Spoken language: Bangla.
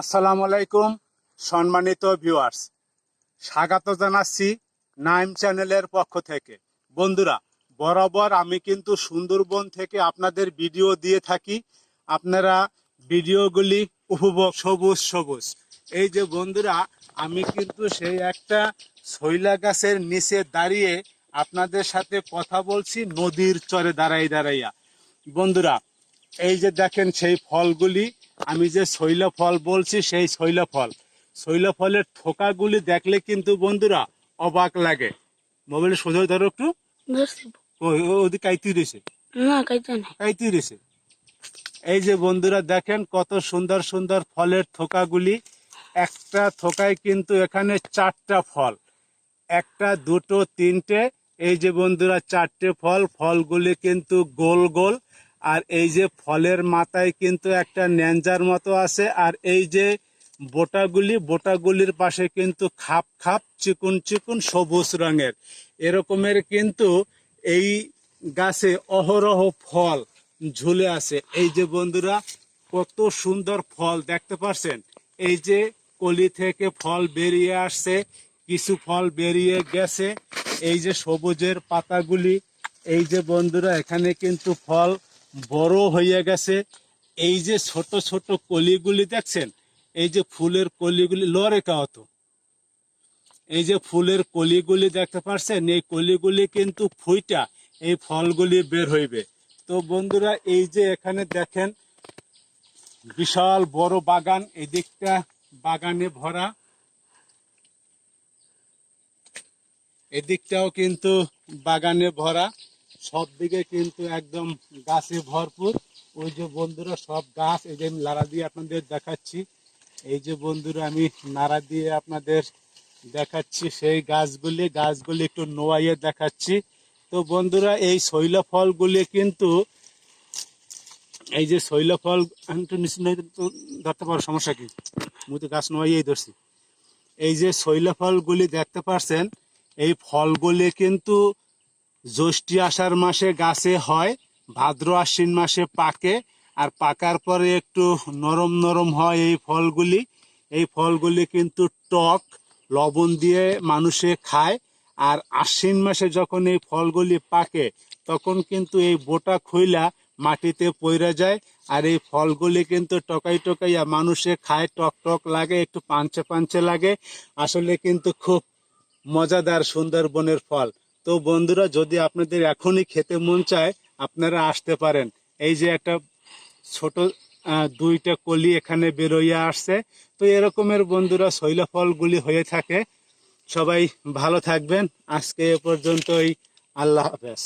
আসসালামু আলাইকুম, সম্মানিত ভিউয়ার্স স্বাগত জানাচ্ছি নাইম চ্যানেলের পক্ষ থেকে। বন্ধুরা, বরাবর আমি কিন্তু সুন্দরবন থেকে আপনাদের ভিডিও দিয়ে থাকি। আপনারা ভিডিওগুলি উপভোগ, সবুজ সবুজ। এই যে বন্ধুরা, আমি কিন্তু সেই একটা শৈলা গাছের নিচে দাঁড়িয়ে আপনাদের সাথে কথা বলছি, নদীর চরে দাঁড়াই দাঁড়াইয়া। বন্ধুরা, এই যে দেখেন সেই ফলগুলি আমি যে শৈল ফল বলছি সেই শৈল ফল শৈল ফলের থোকাগুলি দেখলে কিন্তু বন্ধুরা অবাক লাগে। মোবাইলে সোজা ধরো একটু। ওদিকে কাইতি রয়েছে। কাইতি রয়েছে। এই যে বন্ধুরা দেখেন কত সুন্দর সুন্দর ফলের থোকাগুলি। একটা থোকায় কিন্তু এখানে চারটা ফল। একটা দুটো তিনটে। এই যে বন্ধুরা চারটে ফল। ফলগুলি কিন্তু গোল গোল। আর এই যে ফলের মাথায় কিন্তু একটা ন্যাঞ্জার মতো আছে, আর এই যে বোটাগুলি, বোটাগুলির পাশে কিন্তু খাপ খাপ, চিকুন চিকুন, সবুজ রঙের। এরকমের কিন্তু এই গাছে অহরহ ফল ঝুলে আছে। এই যে বন্ধুরা, কত সুন্দর ফল, দেখতে পাচ্ছেন এই যে কলি থেকে ফল বেরিয়ে আসছে, কিছু ফল বেরিয়ে গেছে। এই যে সবুজের পাতাগুলি, এই যে বন্ধুরা, এখানে কিন্তু ফল বড় হয়ে গেছে। এই যে ছোট ছোট কলিগুলি দেখছেন, এই যে ফুলের কলিগুলি, লরে কাহত এই যে ফুলের কলিগুলি দেখতে পারছেন, এই কলিগুলি কিন্তু ফুইটা, এই ফলগুলি বের হইবে। তো বন্ধুরা, এই যে এখানে দেখেন, বিশাল বড় বাগান এই দিকটা বাগানে ভরা। এদিকটাও কিন্তু বাগানে ভরা। সব দিকে কিন্তু একদম গাছে ভরপুর। ওই যে বন্ধুরা, সব গাছ, এই যে আমি লাড়া দিয়ে আপনাদের দেখাচ্ছি। এই যে বন্ধুরা, আমি নাড়া দিয়ে আপনাদের দেখাচ্ছি সেই গাছগুলি। গাছগুলি একটু নোয়াইয়ে দেখাচ্ছি। তো বন্ধুরা, এই শৈল ফলগুলি কিন্তু, এই যে শৈল ফল আমি একটু নিচে নই ধরতে পারো, সমস্যা কি? মুই তো গাছ নোয়াইয়েই ধরছি। এই যে শৈল ফলগুলি দেখতে পারছেন, এই ফলগুলি কিন্তু জ্যৈষ্ঠী আষাঢ় মাসে গাছে হয়, ভাদ্র আশ্বিন মাসে পাকে, আর পাকার পরে একটু নরম নরম হয় এই ফলগুলি। এই ফলগুলি কিন্তু টক, লবণ দিয়ে মানুষে খায়, আর আশ্বিন মাসে যখন এই ফলগুলি পাকে, তখন কিন্তু এই বোটা খইলা মাটিতে পইরা যায়, আর এই ফলগুলি কিন্তু টকাই টকাইয়া মানুষে খায়, টক টক লাগে, একটু পাঞ্চে পাঞ্চে লাগে। আসলে কিন্তু খুব মজাদার সুন্দরবনের ফল। তো বন্ধুরা, যদি আপনাদের এখনই খেতে মন চায়, আপনারা আসতে পারেন। এই যে একটা ছোট দুইটা কলি এখানে বেরোইয়া আসছে। তো এরকমের বন্ধুরা শৈলফলগুলি হয়ে থাকে। সবাই ভালো থাকবেন। আজকে এ পর্যন্তই। আল্লাহ হাফেজ।